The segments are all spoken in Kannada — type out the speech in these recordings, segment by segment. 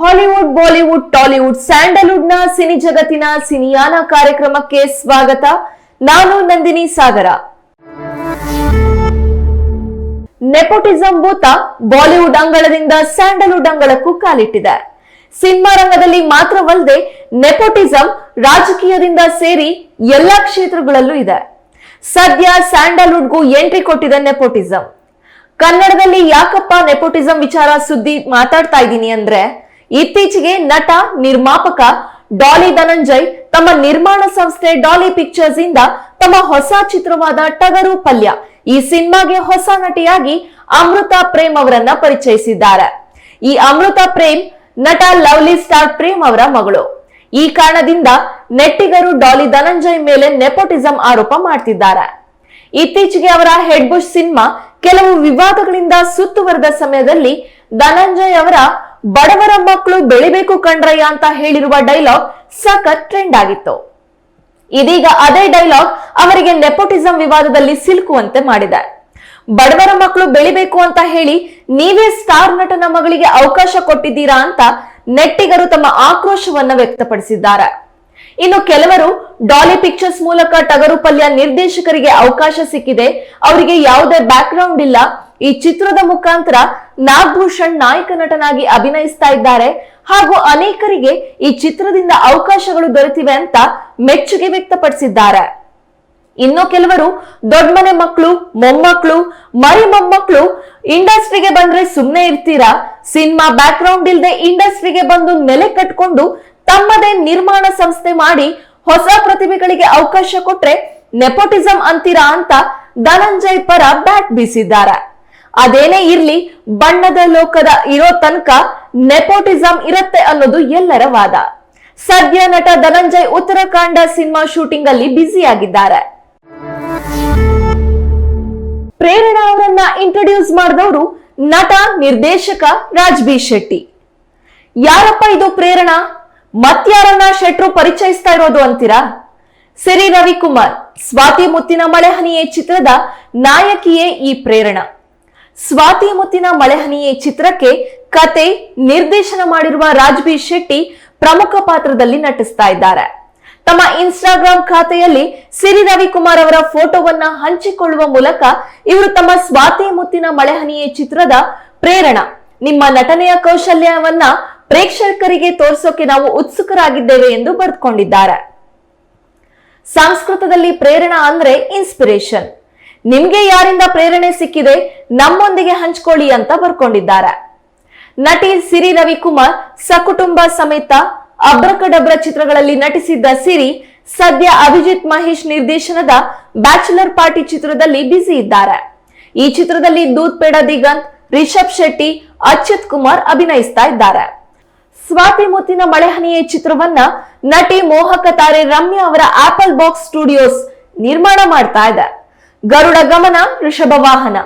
ಹಾಲಿವುಡ್, ಬಾಲಿವುಡ್, ಟಾಲಿವುಡ್ ಸ್ಯಾಂಡಲ್ವುಡ್ನ ಸಿನಿ ಜಗತ್ತಿನ ಸಿನಿಯಾನ ಕಾರ್ಯಕ್ರಮಕ್ಕೆ ಸ್ವಾಗತ. ನಾನು ನಂದಿನಿ ಸಾಗರ. ನೆಪೋಟಿಸಂ ಭೂತ ಬಾಲಿವುಡ್ ಅಂಗಳದಿಂದ ಸ್ಯಾಂಡಲ್ವುಡ್ ಅಂಗಳಕ್ಕೂ ಕಾಲಿಟ್ಟಿದೆ. ಸಿನಿಮಾ ರಂಗದಲ್ಲಿ ಮಾತ್ರವಲ್ಲದೆ ನೆಪೋಟಿಸಂ ರಾಜಕೀಯದಿಂದ ಸೇರಿ ಎಲ್ಲಾ ಕ್ಷೇತ್ರಗಳಲ್ಲೂ ಇದೆ. ಸದ್ಯ ಸ್ಯಾಂಡಲ್ವುಡ್ಗೂ ಎಂಟ್ರಿ ಕೊಟ್ಟಿದೆ ನೆಪೋಟಿಸಂ. ಕನ್ನಡದಲ್ಲಿ ಯಾಕಪ್ಪ ನೆಪೋಟಿಸಂ ವಿಚಾರ ಸುದ್ದಿ ಮಾತಾಡ್ತಾ ಇದ್ದೀನಿ ಅಂದ್ರೆ ಇತ್ತೀಚೆಗೆ ನಟ, ನಿರ್ಮಾಪಕ ಡಾಲಿ ಧನಂಜಯ್ ತಮ್ಮ ನಿರ್ಮಾಣ ಸಂಸ್ಥೆ ಡಾಲಿ ಪಿಕ್ಚರ್ಸ್ ಇಂದ ತಮ್ಮ ಹೊಸ ಚಿತ್ರವಾದ ಟಗರು ಪಲ್ಯ, ಈ ಸಿನಿಮಾಗೆ ಹೊಸ ನಟಿಯಾಗಿ ಅಮೃತ ಪ್ರೇಮ್ ಅವರನ್ನ ಪರಿಚಯಿಸಿದ್ದಾರೆ. ಈ ಅಮೃತ ಪ್ರೇಮ್ ನಟ ಲವ್ಲಿ ಸ್ಟಾರ್ ಪ್ರೇಮ್ ಅವರ ಮಗಳು. ಈ ಕಾರಣದಿಂದ ನೆಟ್ಟಿಗರು ಡಾಲಿ ಧನಂಜಯ್ ಮೇಲೆ ನೆಪೋಟಿಸಂ ಆರೋಪ ಮಾಡ್ತಿದ್ದಾರೆ. ಇತ್ತೀಚೆಗೆ ಅವರ ಹೆಡ್ ಬುಷ್ ಸಿನಿಮಾ ಕೆಲವು ವಿವಾದಗಳಿಂದ ಸುತ್ತುವರೆದ ಸಮಯದಲ್ಲಿ ಧನಂಜಯ್ ಅವರ ಬಡವರ ಮಕ್ಕಳು ಬೆಳಿಬೇಕು ಕಣ್ರಯ್ಯ ಅಂತ ಹೇಳಿರುವ ಡೈಲಾಗ್ ಸಖತ್ ಟ್ರೆಂಡ್ ಆಗಿತ್ತು. ಇದೀಗ ಅದೇ ಡೈಲಾಗ್ ಅವರಿಗೆ ನೆಪೋಟಿಸಂ ವಿವಾದದಲ್ಲಿ ಸಿಲುಕುವಂತೆ ಮಾಡಿದೆ. ಬಡವರ ಮಕ್ಕಳು ಬೆಳಿಬೇಕು ಅಂತ ಹೇಳಿ ನೀವೇ ಸ್ಟಾರ್ ನಟನ ಮಗಳಿಗೆ ಅವಕಾಶ ಕೊಟ್ಟಿದ್ದೀರಾ ಅಂತ ನೆಟ್ಟಿಗರು ತಮ್ಮ ಆಕ್ರೋಶವನ್ನ ವ್ಯಕ್ತಪಡಿಸಿದ್ದಾರೆ. ಇನ್ನು ಕೆಲವರು ಡಾಲಿ ಪಿಕ್ಚರ್ಸ್ ಮೂಲಕ ಟಗರು ಪಲ್ಯ ನಿರ್ದೇಶಕರಿಗೆ ಅವಕಾಶ ಸಿಕ್ಕಿದೆ. ಅವರಿಗೆ ಯಾವುದೇ ಬ್ಯಾಕ್ಗ್ರೌಂಡ್ ಇಲ್ಲ. ಈ ಚಿತ್ರದ ಮುಖಾಂತರ ನಾಗಭೂಷಣ್ ನಾಯಕ ನಟನಾಗಿ ಅಭಿನಯಿಸ್ತಾ ಇದ್ದಾರೆ. ಹಾಗೂ ಅನೇಕರಿಗೆ ಈ ಚಿತ್ರದಿಂದ ಅವಕಾಶಗಳು ದೊರೆತಿವೆ ಅಂತ ಮೆಚ್ಚುಗೆ ವ್ಯಕ್ತಪಡಿಸಿದ್ದಾರೆ. ಇನ್ನು ಕೆಲವರು ದೊಡ್ಡ ಮನೆ ಮಕ್ಕಳು, ಮೊಮ್ಮಕ್ಕಳು, ಮರಿ ಮೊಮ್ಮಕ್ಕಳು ಇಂಡಸ್ಟ್ರಿಗೆ ಬಂದ್ರೆ ಸುಮ್ಮನೆ ಇರ್ತೀರಾ? ಸಿನಿಮಾ ಬ್ಯಾಕ್ ಗ್ರೌಂಡ್ ಇಲ್ದೆ ಇಂಡಸ್ಟ್ರಿಗೆ ಬಂದು ನೆಲೆ ಕಟ್ಕೊಂಡು ತಮ್ಮದೇ ನಿರ್ಮಾಣ ಸಂಸ್ಥೆ ಮಾಡಿ ಹೊಸ ಪ್ರತಿಭೆಗಳಿಗೆ ಅವಕಾಶ ಕೊಟ್ರೆ ನೆಪೋಟಿಸಂ ಅಂತೀರಾ ಅಂತ ಧನಂಜಯ್ ಪರ ಬ್ಯಾಟ್ ಬೀಸಿದ್ದಾರೆ. ಅದೇನೇ ಇರ್ಲಿ, ಬಣ್ಣದ ಲೋಕದ ಇರೋ ತನಕ ನೆಪೋಟಿಸಂ ಇರುತ್ತೆ ಅನ್ನೋದು ಎಲ್ಲರ ವಾದ. ಸದ್ಯ ನಟ ಧನಂಜಯ್ ಉತ್ತರಾಖಂಡ ಸಿನಿಮಾ ಶೂಟಿಂಗ್ ಅಲ್ಲಿ ಬ್ಯುಸಿಯಾಗಿದ್ದಾರೆ. ಪ್ರೇರಣಾ ಅವರನ್ನ ಇಂಟ್ರೊಡ್ಯೂಸ್ ಮಾಡಿದವರು ನಟ, ನಿರ್ದೇಶಕ ರಾಜ್ ಬಿ ಶೆಟ್ಟಿ. ಯಾರಪ್ಪ ಇದು ಪ್ರೇರಣಾ? ಮತ್ಯಾರನ್ನ ಶೆಟ್ರು ಪರಿಚಯಿಸ್ತಾ ಇರೋದು ಅಂತೀರಾ? ಸಿರಿ ರವಿಕುಮಾರ್, ಸ್ವಾತಿ ಮುತ್ತಿನ ಮಳೆಹನಿಯೇ ಚಿತ್ರದ ನಾಯಕಿಯೇ ಈ ಪ್ರೇರಣಾ. ಸ್ವಾತಿ ಮುತ್ತಿನ ಮಳೆಹನಿಯೇ ಚಿತ್ರಕ್ಕೆ ಕತೆ, ನಿರ್ದೇಶನ ಮಾಡಿರುವ ರಾಜ್ಬೀರ್ ಶೆಟ್ಟಿ ಪ್ರಮುಖ ಪಾತ್ರದಲ್ಲಿ ನಟಿಸ್ತಾ ಇದ್ದಾರೆ. ತಮ್ಮ ಇನ್ಸ್ಟಾಗ್ರಾಂ ಖಾತೆಯಲ್ಲಿ ಸಿರಿ ರವಿಕುಮಾರ್ ಅವರ ಫೋಟೋವನ್ನ ಹಂಚಿಕೊಳ್ಳುವ ಮೂಲಕ ಇವರು ತಮ್ಮ ಸ್ವಾತಿ ಮುತ್ತಿನ ಮಳೆಹನಿಯೇ ಚಿತ್ರದ ಪ್ರೇರಣ. ನಿಮ್ಮ ನಟನೆಯ ಕೌಶಲ್ಯವನ್ನ ಪ್ರೇಕ್ಷಕರಿಗೆ ತೋರಿಸೋಕೆ ನಾವು ಉತ್ಸುಕರಾಗಿದ್ದೇವೆ ಎಂದು ಬರೆದುಕೊಂಡಿದ್ದಾರೆ. ಸಂಸ್ಕೃತದಲ್ಲಿ ಪ್ರೇರಣಾ ಅಂದ್ರೆ ಇನ್ಸ್ಪಿರೇಷನ್ ನಿಮ್ಗೆ ಯಾರಿಂದ ಪ್ರೇರಣೆ ಸಿಕ್ಕಿದೆ ನಮ್ಮೊಂದಿಗೆ ಹಂಚ್ಕೊಳ್ಳಿ ಅಂತ ಬರ್ಕೊಂಡಿದ್ದಾರೆ. ನಟಿ ಸಿರಿ ರವಿಕುಮಾರ್ ಸಕುಟುಂಬ ಸಮೇತ ಅಬ್ರಕಡಬ್ರ ಚಿತ್ರಗಳಲ್ಲಿ ನಟಿಸಿದ್ದ ಸಿರಿ ಸದ್ಯ ಅಭಿಜಿತ್ ಮಹೇಶ್ ನಿರ್ದೇಶನದ ಬ್ಯಾಚುಲರ್ ಪಾರ್ಟಿ ಚಿತ್ರದಲ್ಲಿ ಬ್ಯುಸಿ ಇದ್ದಾರೆ. ಈ ಚಿತ್ರದಲ್ಲಿ ದೂತ್ ಪೇಡ ದಿಗಂತ್, ರಿಷಬ್ ಶೆಟ್ಟಿ, ಅಚ್ಯುತ್ ಕುಮಾರ್ ಅಭಿನಯಿಸ್ತಾ ಇದ್ದಾರೆ. ಸ್ವಾತಿ ಮುತ್ತಿನ ಮಳೆಹನಿಯ ಚಿತ್ರವನ್ನ ನಟಿ ಮೋಹಕ ತಾರೆ ರಮ್ಯಾ ಅವರ ಆಪಲ್ ಬಾಕ್ಸ್ ಸ್ಟುಡಿಯೋಸ್ ನಿರ್ಮಾಣ ಮಾಡ್ತಾ ಇದೆ. ಗರುಡ ಗಮನ ಋಷಭ ವಾಹನ.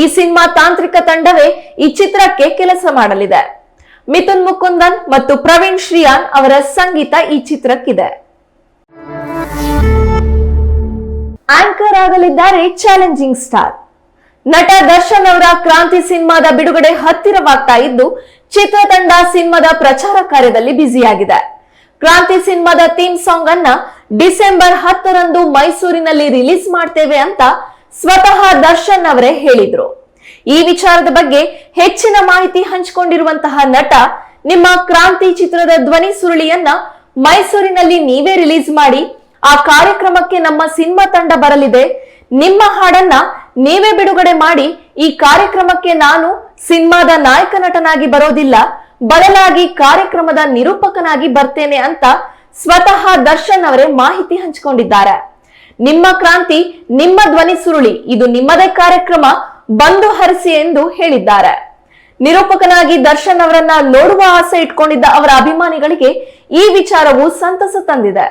ಈ ಸಿನಿಮಾ ತಾಂತ್ರಿಕ ತಂಡವೇ ಈ ಚಿತ್ರಕ್ಕೆ ಕೆಲಸ ಮಾಡಲಿದೆ. ಮಿಥುನ್ ಮುಕುಂದನ್ ಮತ್ತು ಪ್ರವೀಣ್ ಶ್ರೀಯಾನ್ ಅವರ ಸಂಗೀತ ಈ ಚಿತ್ರಕ್ಕಿದೆ. ಆಂಕರ್ ಆಗಲಿದ್ದಾರೆ ಚಾಲೆಂಜಿಂಗ್ ಸ್ಟಾರ್. ನಟ ದರ್ಶನ್ ಅವರ ಕ್ರಾಂತಿ ಸಿನಿಮಾದ ಬಿಡುಗಡೆ ಹತ್ತಿರವಾಗ್ತಾ ಇದ್ದು, ಚಿತ್ರತಂಡ ಸಿನಿಮಾದ ಪ್ರಚಾರ ಕಾರ್ಯದಲ್ಲಿ ಬ್ಯುಸಿಯಾಗಿದೆ. ಕ್ರಾಂತಿ ಸಿನಿಮಾದ ಥೀಮ್ ಸಾಂಗ್ ಅನ್ನ ಡಿಸೆಂಬರ್ ಹತ್ತರಂದು ಮೈಸೂರಿನಲ್ಲಿ ರಿಲೀಸ್ ಮಾಡ್ತೇವೆ ಅಂತ ಸ್ವತಃ ದರ್ಶನ್ ಅವರೇ ಹೇಳಿದ್ರು. ಈ ವಿಚಾರದ ಬಗ್ಗೆ ಹೆಚ್ಚಿನ ಮಾಹಿತಿ ಹಂಚಿಕೊಂಡಿರುವಂತಹ ನಟ ನಿಮ್ಮ ಕ್ರಾಂತಿ ಚಿತ್ರದ ಧ್ವನಿ ಸುರುಳಿಯನ್ನ ಮೈಸೂರಿನಲ್ಲಿ ನೀವೇ ರಿಲೀಸ್ ಮಾಡಿ, ಆ ಕಾರ್ಯಕ್ರಮಕ್ಕೆ ನಮ್ಮ ಸಿನಿಮಾ ತಂಡ ಬರಲಿದೆ. ನಿಮ್ಮ ಹಾಡನ್ನ ನೀವೇ ಬಿಡುಗಡೆ ಮಾಡಿ, ಈ ಕಾರ್ಯಕ್ರಮಕ್ಕೆ ನಾನು ಸಿನಿಮಾದ ನಾಯಕ ನಟನಾಗಿ ಬರೋದಿಲ್ಲ. ಬದಲಾಗಿ ಕಾರ್ಯಕ್ರಮದ ನಿರೂಪಕನಾಗಿ ಬರ್ತೇನೆ ಅಂತ ಸ್ವತಃ ದರ್ಶನ್ ಅವರೇ ಮಾಹಿತಿ ಹಂಚಿಕೊಂಡಿದ್ದಾರೆ. ನಿಮ್ಮ ಕ್ರಾಂತಿ, ನಿಮ್ಮ ಧ್ವನಿ ಸುರುಳಿ, ಇದು ನಿಮ್ಮದೇ ಕಾರ್ಯಕ್ರಮ, ಬಂದು ಹರಿಸಿ ಎಂದು ಹೇಳಿದ್ದಾರೆ. ನಿರೂಪಕನಾಗಿ ದರ್ಶನ್ ಅವರನ್ನ ನೋಡುವ ಆಸೆ ಇಟ್ಕೊಂಡಿದ್ದ ಅವರ ಅಭಿಮಾನಿಗಳಿಗೆ ಈ ವಿಚಾರವು ಸಂತಸ ತಂದಿದೆ.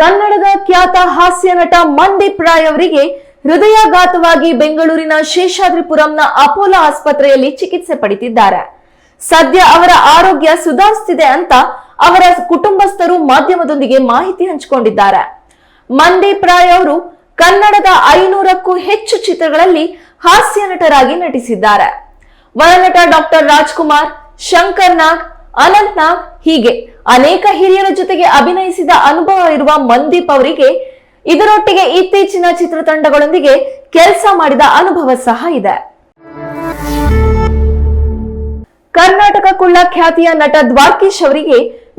ಕನ್ನಡದ ಖ್ಯಾತ ಹಾಸ್ಯ ನಟ ಮಂದೀಪ್ ರಾಯ್ ಅವರಿಗೆ ಹೃದಯಾಘಾತವಾಗಿ ಬೆಂಗಳೂರಿನ ಶೇಷಾದ್ರಿಪುರಂನ ಅಪೋಲೋ ಆಸ್ಪತ್ರೆಯಲ್ಲಿ ಚಿಕಿತ್ಸೆ ಪಡೆದಿದ್ದಾರೆ. ಸದ್ಯ ಅವರ ಆರೋಗ್ಯ ಸುಧಾರಿಸುತ್ತಿದೆ ಅಂತ ಅವರ ಕುಟುಂಬಸ್ಥರು ಮಾಧ್ಯಮದೊಂದಿಗೆ ಮಾಹಿತಿ ಹಂಚಿಕೊಂಡಿದ್ದಾರೆ. ಮಂದೀಪ್ ರಾಯ್ ಅವರು ಕನ್ನಡದ ಐನೂರಕ್ಕೂ ಹೆಚ್ಚು ಚಿತ್ರಗಳಲ್ಲಿ ಹಾಸ್ಯ ನಟರಾಗಿ ನಟಿಸಿದ್ದಾರೆ. ವರನಟ ಡಾಕ್ಟರ್ ರಾಜ್ಕುಮಾರ್, ಶಂಕರ್ ನಾಗ್, ಅನಂತ್ ನಾಗ್ ಹೀಗೆ ಅನೇಕ ಹಿರಿಯರ ಜೊತೆಗೆ ಅಭಿನಯಿಸಿದ ಅನುಭವ ಇರುವ ಮಂದೀಪ್ ಅವರಿಗೆ ಇದರೊಟ್ಟಿಗೆ ಇತ್ತೀಚಿನ ಚಿತ್ರತಂಡಗಳೊಂದಿಗೆ ಕೆಲಸ ಮಾಡಿದ ಅನುಭವ ಸಹ ಇದೆ. ಕರ್ನಾಟಕ ಕುಳ್ಳ ಖ್ಯಾತಿಯ ನಟ ದ್ವಾರ್ಕೀಶ್ ಅವರಿಗೆ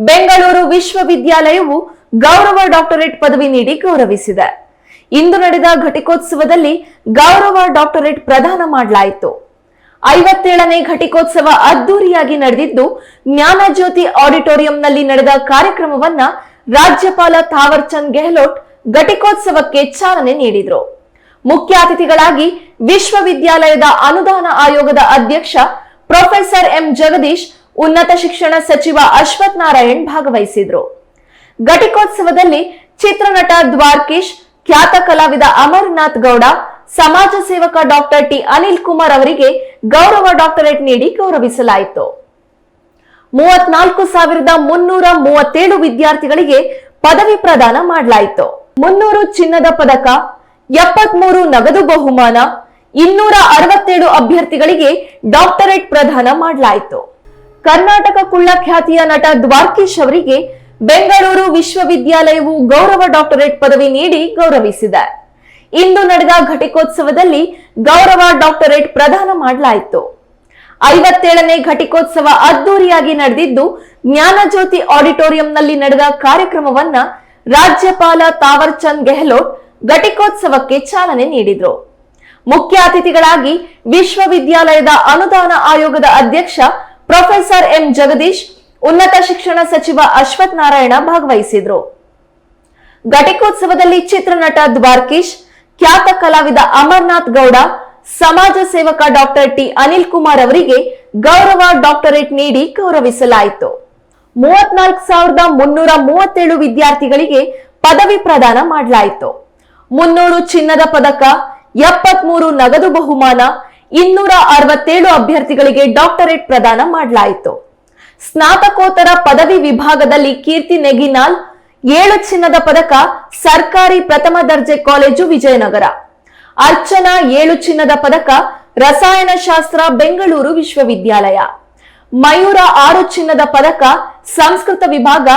ಬೆಂಗಳೂರು ವಿಶ್ವವಿದ್ಯಾಲಯವು ಗೌರವ ಡಾಕ್ಟರೇಟ್ ಪದವಿ ನೀಡಿ ಗೌರವಿಸಿದೆ. ಇಂದು ನಡೆದ ಘಟಿಕೋತ್ಸವದಲ್ಲಿ ಗೌರವ ಡಾಕ್ಟರೇಟ್ ಪ್ರದಾನ ಮಾಡಲಾಯಿತು. ಐವತ್ತೇಳನೇ ಘಟಿಕೋತ್ಸವ ಅದ್ದೂರಿಯಾಗಿ ನಡೆದಿದ್ದು, ಜ್ಞಾನಜ್ಯೋತಿ ಆಡಿಟೋರಿಯಂನಲ್ಲಿ ನಡೆದ ಕಾರ್ಯಕ್ರಮವನ್ನ ರಾಜ್ಯಪಾಲ ಥಾವರ್ ಚಂದ್ ಗೆಹ್ಲೋಟ್ ಘಟಿಕೋತ್ಸವಕ್ಕೆ ಚಾಲನೆ ನೀಡಿದರು. ಮುಖ್ಯ ಅತಿಥಿಗಳಾಗಿ ವಿಶ್ವವಿದ್ಯಾಲಯದ ಅನುದಾನ ಆಯೋಗದ ಅಧ್ಯಕ್ಷ ಪ್ರೊಫೆಸರ್ ಎಂ ಜಗದೀಶ್, ಉನ್ನತ ಶಿಕ್ಷಣ ಸಚಿವ ಅಶ್ವಥ್ ನಾರಾಯಣ್ ಭಾಗವಹಿಸಿದ್ರು. ಘಟಿಕೋತ್ಸವದಲ್ಲಿ ಚಿತ್ರನಟ ದ್ವಾರ್ಕೀಶ್, ಖ್ಯಾತ ಕಲಾವಿದ ಅಮರನಾಥ್ ಗೌಡ, ಸಮಾಜ ಸೇವಕ ಡಾಕ್ಟರ್ ಟಿ ಅನಿಲ್ ಕುಮಾರ್ ಅವರಿಗೆ ಗೌರವ ಡಾಕ್ಟರೇಟ್ ನೀಡಿ ಗೌರವಿಸಲಾಯಿತು. ಮೂವತ್ನಾಲ್ಕು ಸಾವಿರದ ಮುನ್ನೂರ ಮೂವತ್ತೇಳು ವಿದ್ಯಾರ್ಥಿಗಳಿಗೆ ಪದವಿ ಪ್ರದಾನ ಮಾಡಲಾಯಿತು. ಮುನ್ನೂರು ಚಿನ್ನದ ಪದಕ, ಎಪ್ಪತ್ಮೂರು ನಗದು ಬಹುಮಾನ, ಇನ್ನೂರ ಅರವತ್ತೇಳು ಅಭ್ಯರ್ಥಿಗಳಿಗೆ ಡಾಕ್ಟರೇಟ್ ಪ್ರದಾನ ಮಾಡಲಾಯಿತು. ಕರ್ನಾಟಕ ಕುಳ್ಳ ಖ್ಯಾತಿಯ ನಟ ದ್ವಾರ್ಕೀಶ್ ಅವರಿಗೆ ಬೆಂಗಳೂರು ವಿಶ್ವವಿದ್ಯಾಲಯವು ಗೌರವ ಡಾಕ್ಟರೇಟ್ ಪದವಿ ನೀಡಿ ಗೌರವಿಸಿದೆ. ಇಂದು ನಡೆದ ಘಟಿಕೋತ್ಸವದಲ್ಲಿ ಗೌರವ ಡಾಕ್ಟರೇಟ್ ಪ್ರದಾನ ಮಾಡಲಾಯಿತು. ಐವತ್ತೇಳನೇ ಘಟಿಕೋತ್ಸವ ಅದ್ದೂರಿಯಾಗಿ ನಡೆದಿದ್ದು, ಜ್ಞಾನಜ್ಯೋತಿ ಆಡಿಟೋರಿಯಂನಲ್ಲಿ ನಡೆದ ಕಾರ್ಯಕ್ರಮವನ್ನ ರಾಜ್ಯಪಾಲ ತಾವರ್ ಚಂದ್ ಗೆಹ್ಲೋಟ್ ಘಟಿಕೋತ್ಸವಕ್ಕೆ ಚಾಲನೆ ನೀಡಿದರು. ಮುಖ್ಯ ಅತಿಥಿಗಳಾಗಿ ವಿಶ್ವವಿದ್ಯಾಲಯದ ಅನುದಾನ ಆಯೋಗದ ಅಧ್ಯಕ್ಷ ಪ್ರೊಫೆಸರ್ ಎಂ ಜಗದೀಶ್, ಉನ್ನತ ಶಿಕ್ಷಣ ಸಚಿವ ಅಶ್ವಥ್ ನಾರಾಯಣ ಭಾಗವಹಿಸಿದ್ರು. ಘಟಿಕೋತ್ಸವದಲ್ಲಿ ಚಿತ್ರನಟ ದ್ವಾರ್ಕೀಶ್, ಖ್ಯಾತ ಕಲಾವಿದ ಅಮರ್ನಾಥ್ ಗೌಡ, ಸಮಾಜ ಸೇವಕ ಡಾಕ್ಟರ್ ಟಿ ಅನಿಲ್ ಕುಮಾರ್ ಅವರಿಗೆ ಗೌರವ ಡಾಕ್ಟರೇಟ್ ನೀಡಿ ಗೌರವಿಸಲಾಯಿತು. ಮೂವತ್ನಾಲ್ಕು ಸಾವಿರದ ಮುನ್ನೂರ ಮೂವತ್ತೇಳು ವಿದ್ಯಾರ್ಥಿಗಳಿಗೆ ಪದವಿ ಪ್ರದಾನ ಮಾಡಲಾಯಿತು. ಮುನ್ನೂರು ಚಿನ್ನದ ಪದಕ, ಎಪ್ಪತ್ಮೂರು ನಗದು ಬಹುಮಾನ, ಇನ್ನೂರ ಅರವತ್ತೇಳು ಅಭ್ಯರ್ಥಿಗಳಿಗೆ ಡಾಕ್ಟರೇಟ್ ಪ್ರದಾನ ಮಾಡಲಾಯಿತು. ಸ್ನಾತಕೋತ್ತರ ಪದವಿ ವಿಭಾಗದಲ್ಲಿ ಕೀರ್ತಿ ನೆಗಿನಾಲ್, ಏಳು ಚಿನ್ನದ ಪದಕ, ಸರ್ಕಾರಿ ಪ್ರಥಮ ದರ್ಜೆ ಕಾಲೇಜು ವಿಜಯನಗರ. ಅರ್ಚನಾ ಏಳು ಚಿನ್ನದ ಪದಕ, ರಸಾಯನಶಾಸ್ತ್ರ ಬೆಂಗಳೂರು ವಿಶ್ವವಿದ್ಯಾಲಯ. ಮಯೂರ ಆರು ಚಿನ್ನದ ಪದಕ ಸಂಸ್ಕೃತ ವಿಭಾಗ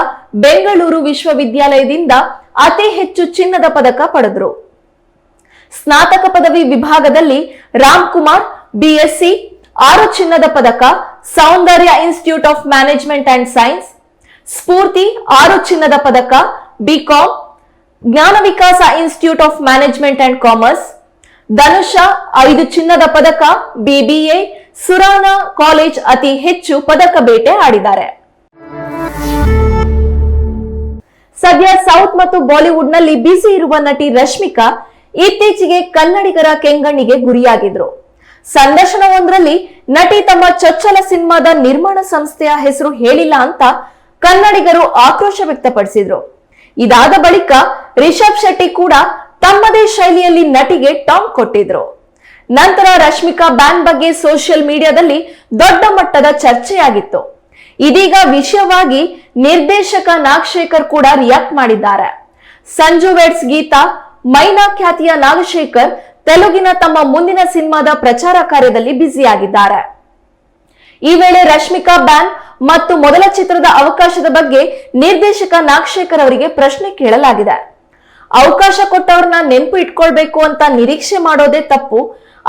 ಬೆಂಗಳೂರು ವಿಶ್ವವಿದ್ಯಾಲಯದಿಂದ ಅತಿ ಹೆಚ್ಚು ಚಿನ್ನದ ಪದಕ ಪಡೆದರು. ಸ್ನಾತಕ ಪದವಿ ವಿಭಾಗದಲ್ಲಿ ರಾಮ್ ಕುಮಾರ್ ಬಿಎಸ್ಸಿ, ಆರು ಚಿನ್ನದ ಪದಕ, Soundarya institute of management and science, Spoorthi, ಆರು ಚಿನ್ನದ ಪದಕ, BCom, Jnana Vikasa institute of management and commerce, Dhanusha, ಐದು ಚಿನ್ನದ ಪದಕ, ಬಿಬಿಎ, ಸುರಾನ ಕಾಲೇಜ್ ಅತಿ ಹೆಚ್ಚು ಪದಕ ಬೇಟೆ ಆಡಿದ್ದಾರೆ. ಸದ್ಯ ಸೌತ್ ಮತ್ತು ಬಾಲಿವುಡ್ನಲ್ಲಿ ಬ್ಯುಸಿ ಇರುವ ನಟಿ ರಶ್ಮಿಕಾ ಇತ್ತೀಚೆಗೆ ಕನ್ನಡಿಗರ ಕೆಂಗಣ್ಣಿಗೆ ಗುರಿಯಾಗಿದ್ರು. ಸಂದರ್ಶನವೊಂದರಲ್ಲಿ ನಟಿ ತಮ್ಮ ಚೊಚ್ಚಲ ಸಿನಿಮಾದ ನಿರ್ಮಾಣ ಸಂಸ್ಥೆಯ ಹೆಸರು ಹೇಳಿಲ್ಲ ಅಂತ ಕನ್ನಡಿಗರು ಆಕ್ರೋಶ ವ್ಯಕ್ತಪಡಿಸಿದ್ರು. ಇದಾದ ಬಳಿಕ ರಿಷಬ್ ಶೆಟ್ಟಿ ಕೂಡ ತಮ್ಮದೇ ಶೈಲಿಯಲ್ಲಿ ನಟಿಗೆ ಟಾಂಗ್ ಕೊಟ್ಟಿದ್ರು. ನಂತರ ರಶ್ಮಿಕಾ ಬ್ಯಾನ್ ಬಗ್ಗೆ ಸೋಷಿಯಲ್ ಮೀಡಿಯಾದಲ್ಲಿ ದೊಡ್ಡ ಮಟ್ಟದ ಚರ್ಚೆಯಾಗಿತ್ತು. ಇದೀಗ ವಿಷಯವಾಗಿ ನಿರ್ದೇಶಕ ನಾಗಶೇಖರ್ ಕೂಡ ರಿಯಾಕ್ಟ್ ಮಾಡಿದ್ದಾರೆ. ಸಂಜು ವೆಡ್ಸ್ ಗೀತಾ, ಮೈನಾ ಖ್ಯಾತಿಯ ನಾಗಶೇಖರ್ ತೆಲುಗಿನ ತಮ್ಮ ಮುಂದಿನ ಸಿನಿಮಾದ ಪ್ರಚಾರ ಕಾರ್ಯದಲ್ಲಿ ಬ್ಯುಸಿಯಾಗಿದ್ದಾರೆ. ಈ ವೇಳೆ ರಶ್ಮಿಕಾ ಬ್ಯಾನ್ ಮತ್ತು ಮೊದಲ ಚಿತ್ರದ ಅವಕಾಶದ ಬಗ್ಗೆ ನಿರ್ದೇಶಕ ನಾಗಶೇಖರ್ ಅವರಿಗೆ ಪ್ರಶ್ನೆ ಕೇಳಲಾಗಿದೆ. ಅವಕಾಶ ಕೊಟ್ಟವ್ರನ್ನ ನೆನಪು ಇಟ್ಕೊಳ್ಬೇಕು ಅಂತ ನಿರೀಕ್ಷೆ ಮಾಡೋದೇ ತಪ್ಪು,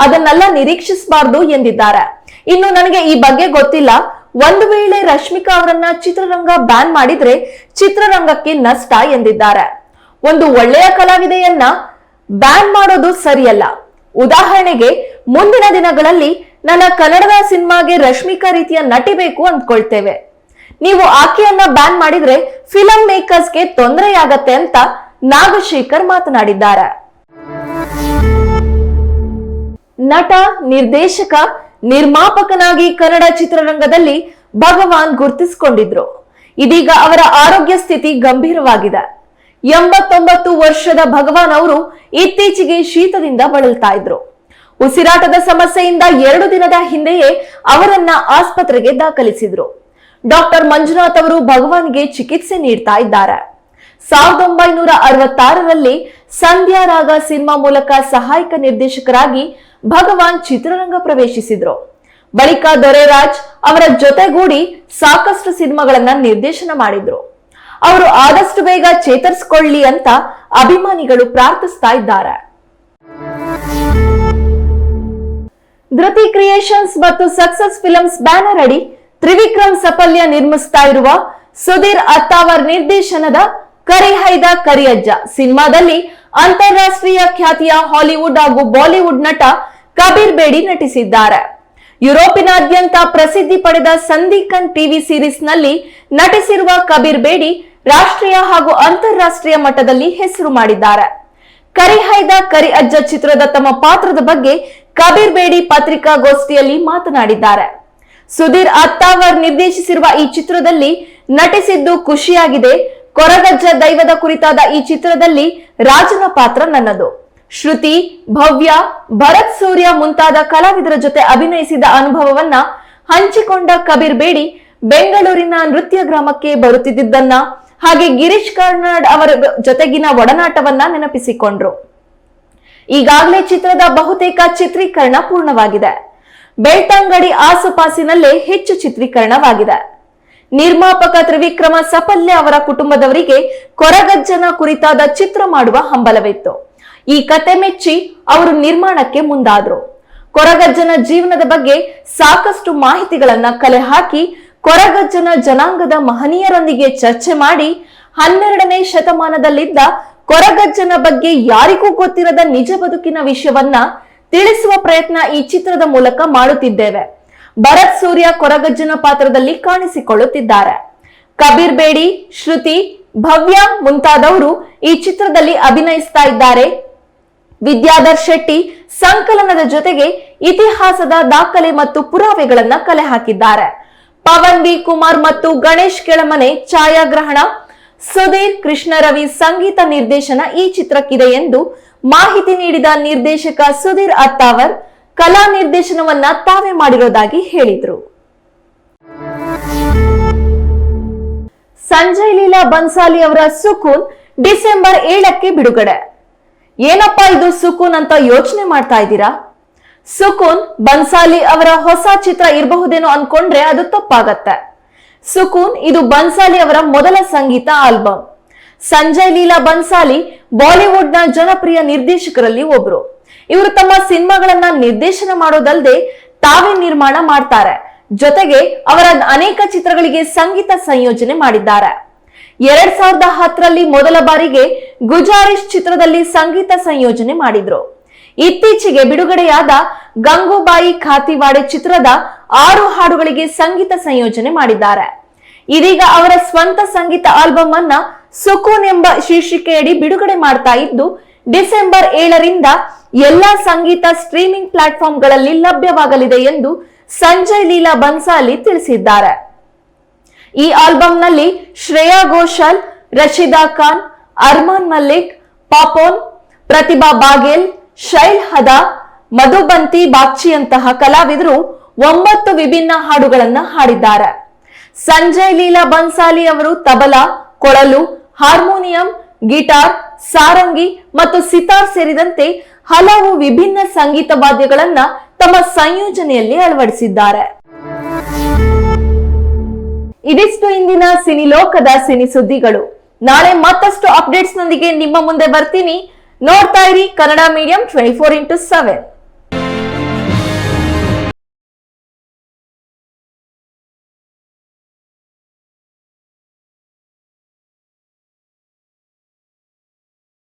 ಅದನ್ನೆಲ್ಲ ನಿರೀಕ್ಷಿಸಬಾರ್ದು ಎಂದಿದ್ದಾರೆ. ಇನ್ನು ನನಗೆ ಈ ಬಗ್ಗೆ ಗೊತ್ತಿಲ್ಲ. ಒಂದು ವೇಳೆ ರಶ್ಮಿಕಾ ಅವರನ್ನ ಚಿತ್ರರಂಗ ಬ್ಯಾನ್ ಮಾಡಿದ್ರೆ ಚಿತ್ರರಂಗಕ್ಕೆ ನಷ್ಟ ಎಂದಿದ್ದಾರೆ. ಒಂದು ಒಳ್ಳೆಯ ಕಲಾವಿದೆಯನ್ನ ಬ್ಯಾನ್ ಮಾಡೋದು ಸರಿಯಲ್ಲ. ಉದಾಹರಣೆಗೆ, ಮುಂದಿನ ದಿನಗಳಲ್ಲಿ ನನ್ನ ಕನ್ನಡದ ಸಿನಿಮಾಗೆ ರಶ್ಮಿಕಾ ರೀತಿಯ ನಟಿ ಬೇಕು ಅಂದ್ಕೊಳ್ತೇವೆ. ನೀವು ಆಕೆಯನ್ನ ಬ್ಯಾನ್ ಮಾಡಿದ್ರೆ ಫಿಲಂ ಮೇಕರ್ಸ್ಗೆ ತೊಂದರೆಯಾಗತ್ತೆ ಅಂತ ನಾಗಶೇಖರ್ ಮಾತನಾಡಿದ್ದಾರೆ. ನಟ, ನಿರ್ದೇಶಕ ನಿರ್ಮಾಪಕನಾಗಿ ಕನ್ನಡ ಚಿತ್ರರಂಗದಲ್ಲಿ ಭಗವಾನ್ ಗುರ್ತಿಸಿಕೊಂಡಿದ್ರು. ಇದೀಗ ಅವರ ಆರೋಗ್ಯ ಸ್ಥಿತಿ ಗಂಭೀರವಾಗಿದೆ. ಎಂಬತ್ತೊಂಬತ್ತು ವರ್ಷದ ಭಗವಾನ್ ಅವರು ಇತ್ತೀಚೆಗೆ ಶೀತದಿಂದ ಬಳಲ್ತಾ ಇದ್ರು. ಉಸಿರಾಟದ ಸಮಸ್ಯೆಯಿಂದ ಎರಡು ದಿನದ ಹಿಂದೆಯೇ ಅವರನ್ನ ಆಸ್ಪತ್ರೆಗೆ ದಾಖಲಿಸಿದ್ರು. ಡಾಕ್ಟರ್ ಮಂಜುನಾಥ್ ಅವರು ಭಗವಾನ್ಗೆ ಚಿಕಿತ್ಸೆ ನೀಡ್ತಾ ಇದ್ದಾರೆ. ಸಾವಿರದ ಒಂಬೈನೂರ ಅರವತ್ತಾರರಲ್ಲಿ ಸಂಧ್ಯಾ ರಾಗ ಸಿನಿಮಾ ಮೂಲಕ ಸಹಾಯಕ ನಿರ್ದೇಶಕರಾಗಿ ಭಗವಾನ್ ಚಿತ್ರರಂಗ ಪ್ರವೇಶಿಸಿದ್ರು. ಬಳಿಕ ದೊರೆರಾಜ್ ಅವರ ಜೊತೆಗೂಡಿ ಸಾಕಷ್ಟು ಸಿನಿಮಾಗಳನ್ನ ನಿರ್ದೇಶನ ಮಾಡಿದ್ರು. ಅವರು ಆದಷ್ಟು ಬೇಗ ಚೇತರಿಸಿಕೊಳ್ಳಿ ಅಂತ ಅಭಿಮಾನಿಗಳು ಪ್ರಾರ್ಥಿಸ್ತಾ ಇದ್ದಾರೆ. ಧೃತಿ ಕ್ರಿಯೇಷನ್ಸ್ ಮತ್ತು ಸಕ್ಸಸ್ ಫಿಲ್ಮ್ಸ್ ಬ್ಯಾನರ್ ಅಡಿ ತ್ರಿವಿಕ್ರಮ್ ಸಫಲ್ಯ ನಿರ್ಮಿಸ್ತಾ ಇರುವ ಸುಧೀರ್ ಅತ್ತಾವರ್ ನಿರ್ದೇಶನದ ಕರಿಹೈದ ಕರಿಯಜ್ಜ ಸಿನಿಮಾದಲ್ಲಿ ಅಂತಾರಾಷ್ಟ್ರೀಯ ಖ್ಯಾತಿಯ ಹಾಲಿವುಡ್ ಹಾಗೂ ಬಾಲಿವುಡ್ ನಟ ಕಬೀರ್ ಬೇಡಿ ನಟಿಸಿದ್ದಾರೆ. ಯುರೋಪಿನಾದ್ಯಂತ ಪ್ರಸಿದ್ಧಿ ಪಡೆದ ಸಂದೀಕನ್ ಟಿವಿ ಸೀರೀಸ್ನಲ್ಲಿ ನಟಿಸಿರುವ ಕಬೀರ್ ಬೇಡಿ ರಾಷ್ಟ್ರೀಯ ಹಾಗೂ ಅಂತಾರಾಷ್ಟ್ರೀಯ ಮಟ್ಟದಲ್ಲಿ ಹೆಸರು ಮಾಡಿದ್ದಾರೆ. ಕರಿಹೈದ ಕರಿ ಅಜ್ಜ ಚಿತ್ರದ ತಮ್ಮ ಪಾತ್ರದ ಬಗ್ಗೆ ಕಬೀರ್ ಬೇಡಿ ಪತ್ರಿಕಾಗೋಷ್ಠಿಯಲ್ಲಿ ಮಾತನಾಡಿದ್ದಾರೆ. ಸುಧೀರ್ ಅತ್ತಾವರ್ ನಿರ್ದೇಶಿಸಿರುವ ಈ ಚಿತ್ರದಲ್ಲಿ ನಟಿಸಿದ್ದು ಖುಷಿಯಾಗಿದೆ. ಕೊರಗಜ್ಜ ದೈವದ ಕುರಿತಾದ ಈ ಚಿತ್ರದಲ್ಲಿ ರಾಜನ ಪಾತ್ರ ನನ್ನದು. ಶ್ರುತಿ, ಭವ್ಯ, ಭರತ್ ಸೂರ್ಯ ಮುಂತಾದ ಕಲಾವಿದರ ಜೊತೆ ಅಭಿನಯಿಸಿದ ಅನುಭವವನ್ನ ಹಂಚಿಕೊಂಡ ಕಬೀರ್ ಬೇಡಿ ಬೆಂಗಳೂರಿನ ನೃತ್ಯ ಗ್ರಾಮಕ್ಕೆ ಬರುತ್ತಿದ್ದನ್ನ ಹಾಗೆ ಗಿರೀಶ್ ಕಾರ್ನಾಡ್ ಅವರ ಜೊತೆಗಿನ ಒಡನಾಟವನ್ನ ನೆನಪಿಸಿಕೊಂಡ್ರು. ಈಗಾಗಲೇ ಚಿತ್ರದ ಬಹುತೇಕ ಚಿತ್ರೀಕರಣ ಪೂರ್ಣವಾಗಿದೆ. ಬೆಳ್ತಂಗಡಿ ಆಸುಪಾಸಿನಲ್ಲೇ ಹೆಚ್ಚು ಚಿತ್ರೀಕರಣವಾಗಿದೆ. ನಿರ್ಮಾಪಕ ತ್ರಿವಿಕ್ರಮ ಸಪಲ್ಯ ಅವರ ಕುಟುಂಬದವರಿಗೆ ಕೊರಗಜ್ಜನ ಕುರಿತಾದ ಚಿತ್ರ ಮಾಡುವ ಹಂಬಲವಿತ್ತು. ಈ ಕತೆ ಮೆಚ್ಚಿ ಅವರು ನಿರ್ಮಾಣಕ್ಕೆ ಮುಂದಾದ್ರು. ಕೊರಗಜ್ಜನ ಜೀವನದ ಬಗ್ಗೆ ಸಾಕಷ್ಟು ಮಾಹಿತಿಗಳನ್ನ ಕಲೆ ಹಾಕಿ ಕೊರಗಜ್ಜನ ಜನಾಂಗದ ಮಹನೀಯರೊಂದಿಗೆ ಚರ್ಚೆ ಮಾಡಿ ಹನ್ನೆರಡನೇ ಶತಮಾನದಲ್ಲಿದ್ದ ಕೊರಗಜ್ಜನ ಬಗ್ಗೆ ಯಾರಿಗೂ ಗೊತ್ತಿರದ ನಿಜ ಬದುಕಿನ ವಿಷಯವನ್ನ ತಿಳಿಸುವ ಪ್ರಯತ್ನ ಈ ಚಿತ್ರದ ಮೂಲಕ ಮಾಡುತ್ತಿದ್ದೇವೆ. ಭರತ್ ಸೂರ್ಯ ಕೊರಗಜ್ಜನ ಪಾತ್ರದಲ್ಲಿ ಕಾಣಿಸಿಕೊಳ್ಳುತ್ತಿದ್ದಾರೆ. ಕಬೀರ್ ಬೇಡಿ, ಶ್ರುತಿ, ಭವ್ಯ ಮುಂತಾದವರು ಈ ಚಿತ್ರದಲ್ಲಿ ಅಭಿನಯಿಸ್ತಾ ಇದ್ದಾರೆ. ವಿದ್ಯಾಧರ್ ಶೆಟ್ಟಿ ಸಂಕಲನದ ಜೊತೆಗೆ ಇತಿಹಾಸದ ದಾಖಲೆ ಮತ್ತು ಪುರಾವೆಗಳನ್ನ ಕಲೆ ಹಾಕಿದ್ದಾರೆ. ಪವನ್ ವಿ ಕುಮಾರ್ ಮತ್ತು ಗಣೇಶ್ ಕೆಳಮನೆ ಛಾಯಾಗ್ರಹಣ, ಸುಧೀರ್ ಕೃಷ್ಣ ರವಿ ಸಂಗೀತ ನಿರ್ದೇಶನ ಈ ಚಿತ್ರಕ್ಕಿದೆ ಎಂದು ಮಾಹಿತಿ ನೀಡಿದ ನಿರ್ದೇಶಕ ಸುಧೀರ್ ಅತ್ತಾವರ್ ಕಲಾ ನಿರ್ದೇಶನವನ್ನ ತಾವೇ ಮಾಡಿರೋದಾಗಿ ಹೇಳಿದ್ರು. ಸಂಜಯ್ ಲೀಲಾ ಬನ್ಸಾಲಿ ಅವರ ಸುಕೂನ್ ಡಿಸೆಂಬರ್ ಏಳಕ್ಕೆ ಬಿಡುಗಡೆ. ಏನಪ್ಪಾ ಇದು ಸುಕೂನ್ ಅಂತ ಯೋಚನೆ ಮಾಡ್ತಾ ಇದ್ದೀರಾ? ಸುಕೂನ್ ಬನ್ಸಾಲಿ ಅವರ ಹೊಸ ಚಿತ್ರ ಇರಬಹುದೇನೋ ಅನ್ಕೊಂಡ್ರೆ ಅದು ತಪ್ಪಾಗತ್ತೆ. ಸುಕೂನ್ ಇದು ಬನ್ಸಾಲಿ ಅವರ ಮೊದಲ ಸಂಗೀತ ಆಲ್ಬಮ್ ಸಂಜಯ್ ಲೀಲಾ ಬನ್ಸಾಲಿ ಬಾಲಿವುಡ್ನ ಜನಪ್ರಿಯ ನಿರ್ದೇಶಕರಲ್ಲಿ ಒಬ್ರು. ಇವರು ತಮ್ಮ ಸಿನಿಮಾಗಳನ್ನ ನಿರ್ದೇಶನ ಮಾಡೋದಲ್ಲದೆ ತಾವೇ ನಿರ್ಮಾಣ ಮಾಡ್ತಾರೆ. ಜೊತೆಗೆ ಅವರ ಅನೇಕ ಚಿತ್ರಗಳಿಗೆ ಸಂಗೀತ ಸಂಯೋಜನೆ ಮಾಡಿದ್ದಾರೆ. ಎರಡ್ ಸಾವಿರದ ಹತ್ತರಲ್ಲಿ ಮೊದಲ ಬಾರಿಗೆ ಗುಜಾರಿಶ್ ಚಿತ್ರದಲ್ಲಿ ಸಂಗೀತ ಸಂಯೋಜನೆ ಮಾಡಿದ್ರು. ಇತ್ತೀಚೆಗೆ ಬಿಡುಗಡೆಯಾದ ಗಂಗೂಬಾಯಿ ಖಾತಿವಾಡೆ ಚಿತ್ರದ ಆರು ಹಾಡುಗಳಿಗೆ ಸಂಗೀತ ಸಂಯೋಜನೆ ಮಾಡಿದ್ದಾರೆ. ಇದೀಗ ಅವರ ಸ್ವಂತ ಸಂಗೀತ ಆಲ್ಬಮ್ ಅನ್ನ ಸುಕೂನ್ ಎಂಬ ಶೀರ್ಷಿಕೆಯಡಿ ಬಿಡುಗಡೆ ಮಾಡ್ತಾ ಇದ್ದು, ಡಿಸೆಂಬರ್ ಏಳರಿಂದ ಎಲ್ಲಾ ಸಂಗೀತ ಸ್ಟ್ರೀಮಿಂಗ್ ಪ್ಲಾಟ್ಫಾರ್ಮ್ಗಳಲ್ಲಿ ಲಭ್ಯವಾಗಲಿದೆ ಎಂದು ಸಂಜಯ್ ಲೀಲಾ ಬನ್ಸಾಲಿ ತಿಳಿಸಿದ್ದಾರೆ. ಈ ಆಲ್ಬಂನಲ್ಲಿ ಶ್ರೇಯಾ ಘೋಷಾಲ್, ರಶಿದಾ ಖಾನ್, ಅರ್ಮಾನ್ ಮಲ್ಲಿಕ್, ಪಾಪೋನ್, ಪ್ರತಿಭಾ ಬಾಗೇಲ್, ಶೈಲ್ ಹದ ಮಧುಬಂತಿ ಬಾಗ್ಚಿಯಂತಹ ಕಲಾವಿದರು ಒಂಬತ್ತು ವಿಭಿನ್ನ ಹಾಡುಗಳನ್ನ ಹಾಡಿದ್ದಾರೆ. ಸಂಜಯ್ ಲೀಲಾ ಬನ್ಸಾಲಿ ಅವರು ತಬಲಾ, ಕೊಳಲು, ಹಾರ್ಮೋನಿಯಂ, ಗಿಟಾರ್, ಸಾರಂಗಿ ಮತ್ತು ಸಿತಾರ್ ಸೇರಿದಂತೆ ಹಲವು ವಿಭಿನ್ನ ಸಂಗೀತ ವಾದ್ಯಗಳನ್ನ ತಮ್ಮ ಸಂಯೋಜನೆಯಲ್ಲಿ ಅಳವಡಿಸಿದ್ದಾರೆ. ಇದಿಷ್ಟು ಇಂದಿನ ಸಿನಿ ಲೋಕದ ಸಿನಿ ಸುದ್ದಿಗಳು. ನಾಳೆ ಮತ್ತಷ್ಟು ಅಪ್ಡೇಟ್ಸ್ ನೊಂದಿಗೆ ನಿಮ್ಮ ಮುಂದೆ ಬರ್ತೀನಿ. ನೋಡ್ತಾ ಇರಿ Kannada medium twenty four into seven